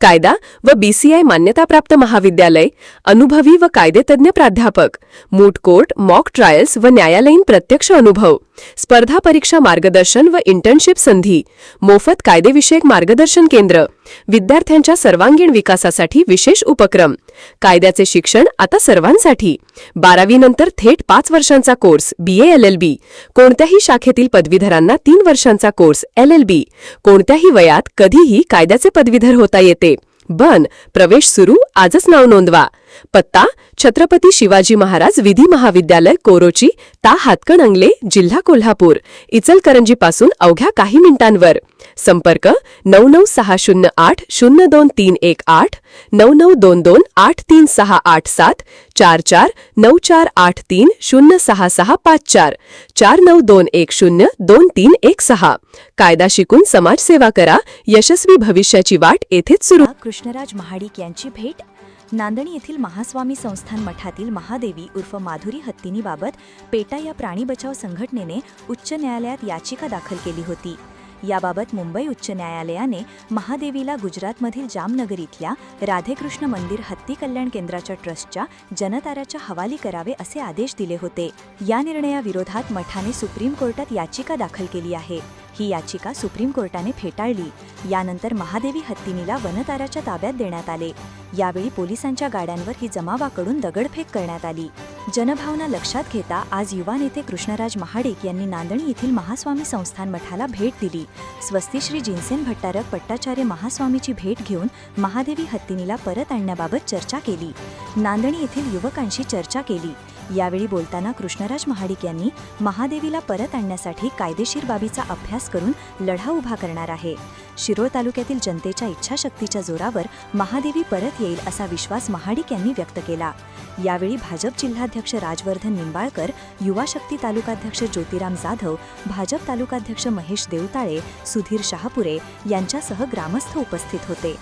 कायदा व बीसीआय मान्यताप्राप्त महाविद्यालय अनुभवी व कायदेतज्ञ प्राध्यापक मूट कोर्ट मॉक ट्रायल्स व न्यायालयीन प्रत्यक्ष अनुभव. स्पर्धा परीक्षा मार्गदर्शन व इंटर्नशिप संधी मोफत कायदेविषयक मार्गदर्शन केंद्र विद्यार्थ्यांच्या सर्वांगीण विकासासाठी विशेष उपक्रम कायद्याचे शिक्षण आता सर्वांसाठी. बारावीनंतर थेट पाच वर्षांचा course B L L B कोणत्याही शाखेतील पदवीधरांना तीन वर्षांचा कोर्स एल एल बी कोणत्याही वयात कधीही कायद्याचे पदवीधर होता येते. बन प्रवेश सुरू आजच नाव नोंदवा. पत्ता छत्रपती शिवाजी महाराज विधी महाविद्यालय कोरोची ता हातकणंगले जिल्हा कोल्हापूर इचलकरंजीपासून अवघ्या काही मिनिटांवर. संपर्क नऊ नऊ सहा शून्य आठ शून्य दोन तीन एक आठ नऊ नऊ दोन दोन आठ तीन सहा आठ सात चार चार नऊ चार आठ तीन शून्य सहा सहा पाच चार चार नऊ दोन एक शून्य दोन तीन एक सहा. कायदा शिकून समाजसेवा करा यशस्वी भविष्याची वाट येथेच सुरू. कृष्णराज महाडिक यांची भेट नांदणी येथील महास्वामी संस्थान मठातील महादेवी उर्फ माधुरी हत्तीनीबाबत पेटा या प्राणी बचाव संघटनेने उच्च न्यायालयात याचिका दाखल केली होती. याबाबत मुंबई उच्च न्यायालयाने महादेवीला गुजरातमधील जामनगर इथल्या राधेकृष्ण मंदिर हत्ती कल्याण केंद्राच्या ट्रस्टच्या जनताऱ्याच्या हवाली करावे असे आदेश दिले होते. या निर्णयाविरोधात मठाने सुप्रीम कोर्टात याचिका दाखल केली आहे. ही याचिका सुप्रीम कोर्टाने फेटाळली. यानंतर महादेवी हत्तीनीला वनताराच्या ताब्यात देण्यात आले. यावेळी पोलिसांच्या गाड्यांवर ही जमावाकडून दगडफेक करण्यात आली. जनभावना लक्षात घेता आज युवा नेते कृष्णराज महाडिक यांनी नांदणी येथील महास्वामी संस्थान मठाला भेट दिली. स्वस्ती श्री जिनसेन भट्टारक पट्टाचार्य महास्वामीची भेट घेऊन महादेवी हत्तीनीला परत आणण्याबाबत चर्चा केली. नांदणी येथील युवकांशी चर्चा केली. यावेळी बोलताना कृष्णराज महाडिक यांनी महादेवीला परत आणण्यासाठी कायदेशीर बाबीचा अभ्यास करून लढा उभा करणार आहे. शिरोळ तालुक्यातील जनतेच्या इच्छाशक्तीच्या जोरावर महादेवी परत येईल असा विश्वास महाडिक यांनी व्यक्त केला. यावेळी भाजप जिल्हाध्यक्ष राजवर्धन निंबाळकर युवा शक्ती तालुकाध्यक्ष ज्योतिराम जाधव भाजप तालुकाध्यक्ष महेश देवताळे सुधीर शहापुरे यांच्यासह ग्रामस्थ उपस्थित होते.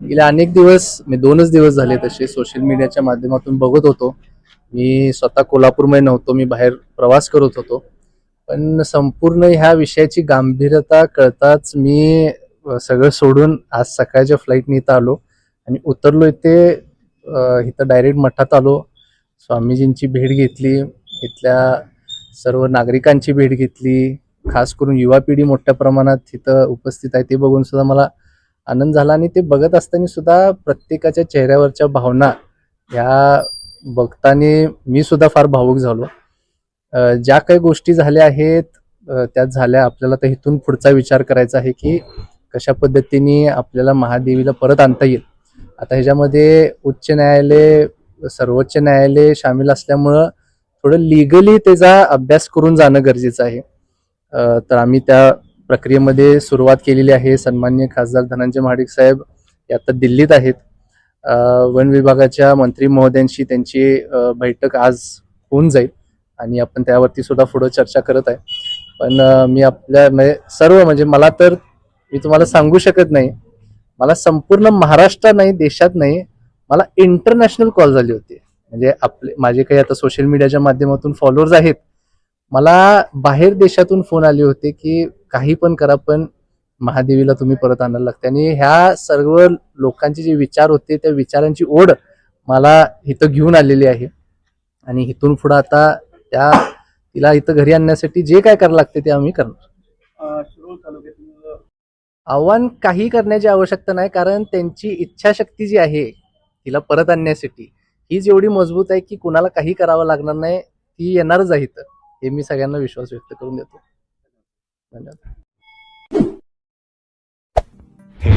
गेल्या अनेक दिवस मी दोनच दिवस झाले तसे सोशल मीडियाच्या माध्यमातून बघत होतो. मी स्वतः कोल्हापूरमध्ये नव्हतो मी बाहेर प्रवास करत होतो. पण संपूर्ण ह्या विषयाची गांभीर्यता कळताच मी सगळं सोडून आज सकाळच्या फ्लाईटने इथं आलो आणि उतरलो इथे इथं डायरेक्ट मठात आलो. स्वामीजींची भेट घेतली इथल्या सर्व नागरिकांची भेट घेतली. खास करून युवा पिढी मोठ्या प्रमाणात इथं उपस्थित आहे ते बघून सुद्धा मला आनंद झाला. आणि ते बघत असताना सुद्धा प्रत्येकाच्या चेहऱ्यावरच्या भावना ह्या बघताना मी सुद्धा फार भावुक झालो. ज्या काही गोष्टी झाल्या आहेत त्या त्यात झाल्या. आपल्याला तर इथून पुढचा विचार करायचा आहे की कशा पद्धतीने आपल्याला महादेवीला परत आणता येईल. आता ह्याच्यामध्ये उच्च न्यायालय सर्वोच्च न्यायालय सामील असल्यामुळं थोडं लिगली त्याचा अभ्यास करून जाणं गरजेचं आहे. तर आम्ही त्या प्रक्रियेमध्ये सुरुवात केलेली आहे. सन्मान्य खासदार धनंजय महाडिक साहेब हे आता दिल्लीत आहेत. वन विभागाच्या मंत्री महोदयांशी त्यांची बैठक आज होऊन जाईल आणि आपण त्यावरती सुद्धा पुढे चर्चा करत आहे. पण मी आपल्या म्हणजे सर्व म्हणजे मला तर मी तुम्हाला सांगू शकत नाही मला संपूर्ण महाराष्ट्रात नाही देशात नाही मला इंटरनॅशनल कॉल झाली होती. म्हणजे आपले माझे काही आता सोशल मीडियाच्या माध्यमातून फॉलोअर्स आहेत. मला बाहेर देशातून फोन आले होते की काही पण करा पण महादेवीला तुम्ही परत आणायला लागते. आणि ह्या सर्व लोकांचे जे विचार होते त्या विचारांची ओढ मला इथं घेऊन आलेली आहे. आणि इथून पुढं आता त्या तिला इथं घरी आणण्यासाठी जे काय करायला लागते ते आम्ही करणार. आव्हान काही करण्याची आवश्यकता नाही कारण त्यांची इच्छाशक्ती जी आहे तिला परत आणण्यासाठी ही जेवढी मजबूत आहे की कुणाला काही करावं लागणार नाही ती येणारच आहे इथं. हे मी सगळ्यांना विश्वास व्यक्त करून देतो. धन्यवाद.